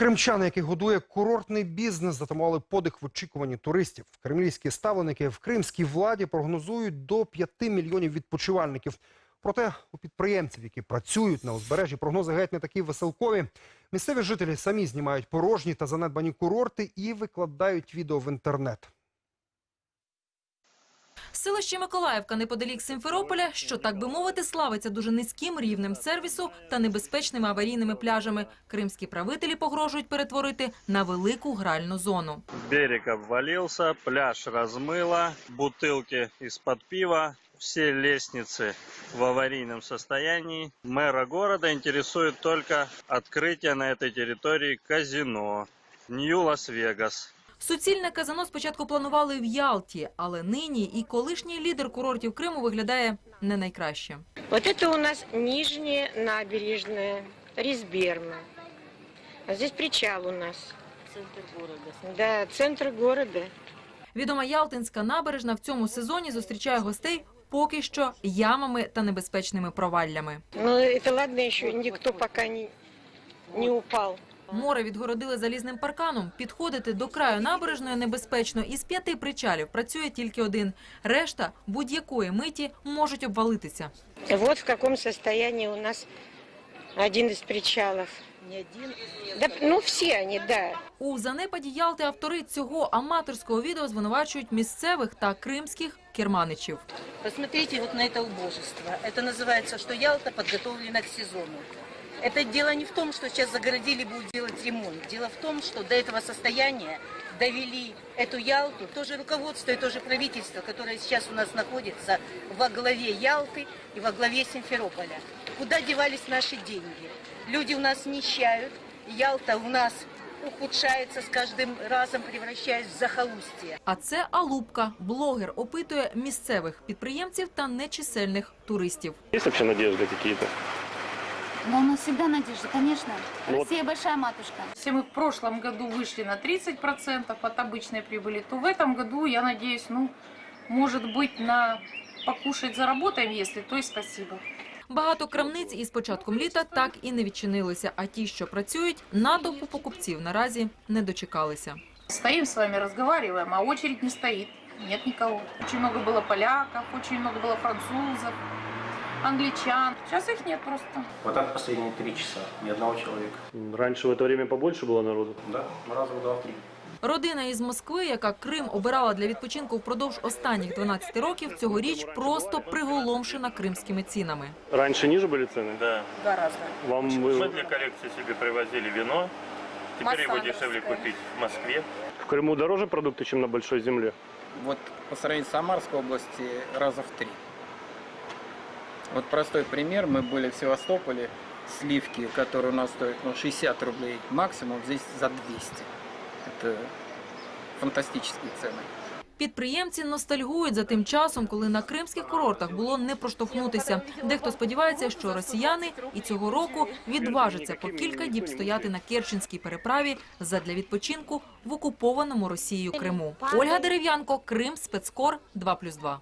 Кримчани, які годує курортний бізнес, затамували подих в очікуванні туристів. Кремлівські ставленики в кримській владі прогнозують до 5 мільйонів відпочивальників. Проте у підприємців, які працюють на узбережжі, прогнози геть не такі веселкові. Місцеві жителі самі знімають порожні та занедбані курорти і викладають відео в інтернет. Селище Миколаївка неподалік Симферополя, що так би мовити, славиться дуже низьким рівнем сервісу та небезпечними аварійними пляжами. Кримські правителі погрожують перетворити на велику гральну зону. Берег обвалился, пляж размыло, бутылки из-под пива, все лестницы в аварийном состоянии. Мэра города интересует только открытие на этой территории казино. Нью Лас-Вегас. Суцільне казино спочатку планували в Ялті, але нині і колишній лідер курортів Криму виглядає не найкраще. Вот это у нас нижняя набережная, Ризберна. А здесь причал у нас. Центр города. Да, центр города. Відома Ялтинська набережна в цьому сезоні зустрічає гостей поки що ямами та небезпечними проваллями. Но это ладно еще, никто пока не, не упал. Море відгородили залізним парканом. Підходити до краю набережної небезпечно. Із п'яти причалів працює тільки один. Решта будь-якої миті можуть обвалитися. Вот в каком состоянии у нас один из причалов. Не один? Да, ну все они, да. У занепаді Ялти автори цього аматорського відео звинувачують місцевих та кримських керманичів. Посмотрите вот на это убожество. Это называется, что Ялта подготовлена к сезону. Это дело не в том, что сейчас загородили будут делать ремонт. Дело в том, что до этого состояния довели эту Ялту, тоже руководство и тоже правительство, которое сейчас у нас находится во главе Ялты и во главе Симферополя. Куда девались наши деньги? Люди у нас нищают, Ялта у нас ухудшается с каждым разом, превращаясь в захолустье. А це Алупка. Блогер опитує місцевих підприємців та нечисельних туристів. Есть вообще надежды какие-то? Но у нас всегда надежда, конечно. Ну вот- Россия большая матушка. Если мы в прошлом году вышли на 30% от обычной прибыли, то в этом году, я надеюсь, ну, может быть, на покушать заработаем, если, то и спасибо. Багато крамниць із початком літа так і не відчинилися, а ті, що працюють, натовпу покупців наразі не дочекалися. Стоим с вами, разговариваем, а очередь не стоит. Нет никого. Очень много было поляков, очень много было французов, англичан. Сейчас их нет просто. Вот так последние три часа. Ни одного человека. Раньше в это время побольше было народу. Да, раза в два-три. Родина із Москви, яка Крим обирала для відпочинку впродовж останніх 12 років, цьогоріч просто приголомшена кримськими цінами. Раньше ниже были цены? Да. Гораздо. Вам Мы вы- для коллекции себе привозили вино. Теперь его Массандровское. дешевле купить в Москве. в Крыму дороже продукты, чем на большой земле? Вот по сравнению с Самарской области раза в три. Вот простой пример. Мы были в Севастополе. Сливки, которые у нас стоят ну, 60 рублей максимум, здесь за 200. Это фантастические цены. Підприємці ностальгують за тим часом, коли на кримських курортах було не проштовхнутися. Дехто сподівається, що росіяни і цього року відважаться по кілька діб стояти на Керченській переправі задля відпочинку в окупованому Росією Криму. Ольга Дерев'янко, Крим, спецкор 2+,2.